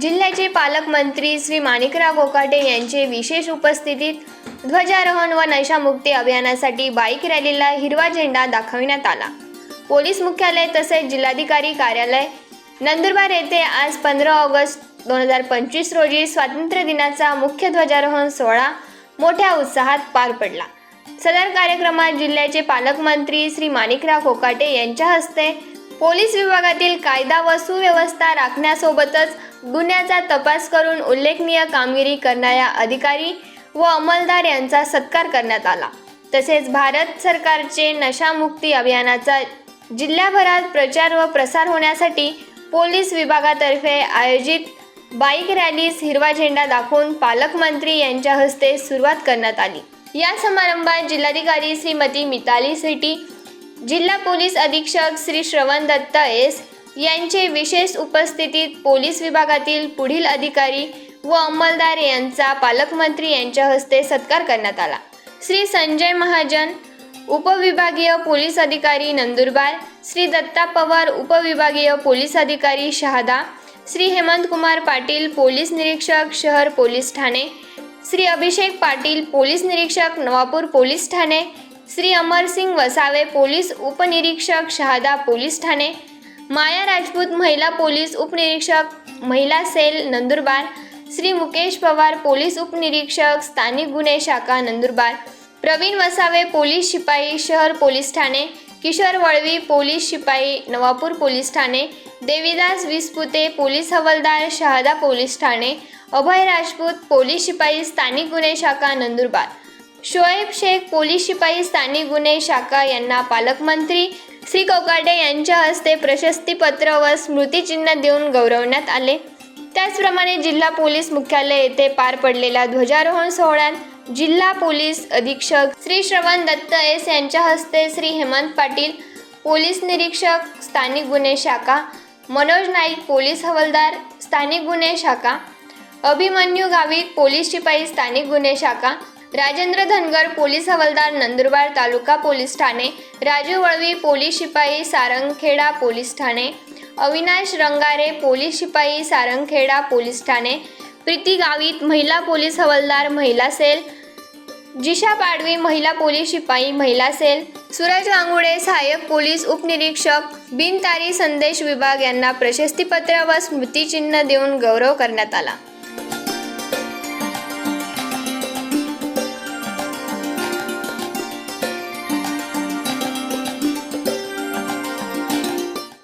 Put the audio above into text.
जिल्ह्याचे पालकमंत्री श्री माणिकराव कोकाटे यांचे विशेष उपस्थितीत ध्वजारोहण व नशामुक्ती अभियानासाठी बाईक रॅलीला हिरवा झेंडा दाखविण्यात आला. पोलीस मुख्यालय तसेच जिल्हाधिकारी कार्यालय नंदुरबार येथे आज पंधरा ऑगस्ट दोन हजार पंचवीस रोजी स्वातंत्र्य दिनाचा मुख्य ध्वजारोहण सोहळा मोठ्या उत्साहात पार पडला. सदर कार्यक्रमात जिल्ह्याचे पालकमंत्री श्री माणिकराव कोकाटे यांच्या हस्ते पोलीस विभागातील कायदा व सुव्यवस्था राखण्यासोबतच गुन्ह्याचा तपास करून उल्लेखनीय कामगिरी करणाऱ्या अधिकारी व अंमलदार यांचा सत्कार करण्यात आला. तसेच भारत सरकारचे नशामुक्ती अभियानाचा जिल्ह्याभरात प्रचार व प्रसार होण्यासाठी पोलीस विभागातर्फे आयोजित बाईक रॅलीस हिरवा झेंडा दाखवून पालकमंत्री यांच्या हस्ते सुरुवात करण्यात आली. या समारंभात जिल्हाधिकारी श्रीमती मिताली सेटी जिल्हा पोलीस अधीक्षक श्री श्रवण दत्त एस यांचे विशेष उपस्थितीत पोलीस विभागातील पुढील अधिकारी व अंमलदार यांचा पालकमंत्री यांच्या हस्ते सत्कार करण्यात आला. श्री संजय महाजन उपविभागीय पोलीस अधिकारी नंदुरबार श्री दत्ता पवार उपविभागीय पोलीस अधिकारी शहादा श्री हेमंत कुमार पाटील पोलीस निरीक्षक शहर पोलीस ठाणे श्री अभिषेक पाटील पोलीस निरीक्षक नवापूर पोलीस ठाणे श्री अमरसिंग वसावे पोलीस उपनिरीक्षक शहादा पोलीस ठाणे माया राजपूत महिला पोलीस उपनिरीक्षक महिला सेल नंदुरबार श्री मुकेश पवार पोलीस उपनिरीक्षक स्थानिक गुन्हे शाखा नंदुरबार प्रवीण वसावे पोलीस शिपाई शहर पोलीस ठाणे किशोर वळवी पोलीस शिपाई नवापूर पोलीस ठाणे देवीदास विसपुते पोलीस हवालदार शहादा पोलीस ठाणे अभय राजपूत पोलीस शिपाई स्थानिक गुन्हे शाखा नंदुरबार. शोएब शेख पोलीस शिपाई स्थानिक गुन्हे शाखा यांना पालकमंत्री श्री कोकाटे यांच्या हस्ते प्रशस्तीपत्र व स्मृतिचिन्ह देऊन गौरवण्यात आले. त्याचप्रमाणे जिल्हा पोलीस मुख्यालय येथे पार पडलेल्या ध्वजारोहण सोहळ्यात जिल्हा पोलीस अधीक्षक श्री श्रवण दत्त एस यांच्या हस्ते श्री हेमंत पाटील पोलीस निरीक्षक स्थानिक गुन्हे शाखा मनोज नाईक पोलीस हवालदार स्थानिक गुन्हे शाखा अभिमन्यू गावित पोलीस शिपाई स्थानिक गुन्हे शाखा राजेंद्र धनगर पोलीस हवालदार नंदुरबार तालुका पोलीस ठाणे राजू वळवी पोलीस शिपाई सारंगखेडा पोलीस ठाणे अविनाश रंगारे पोलीस शिपाई सारंगखेडा पोलीस ठाणे प्रीती गावित महिला पोलीस हवालदार महिला सेल जिशा पाडवी महिला पोलीस शिपाई महिला सेल सूरज गांगुडे सहाय्यक पोलीस उपनिरीक्षक बिनतारी संदेश विभाग यांना प्रशस्तीपत्र व स्मृतिचिन्ह देऊन गौरव करण्यात आला.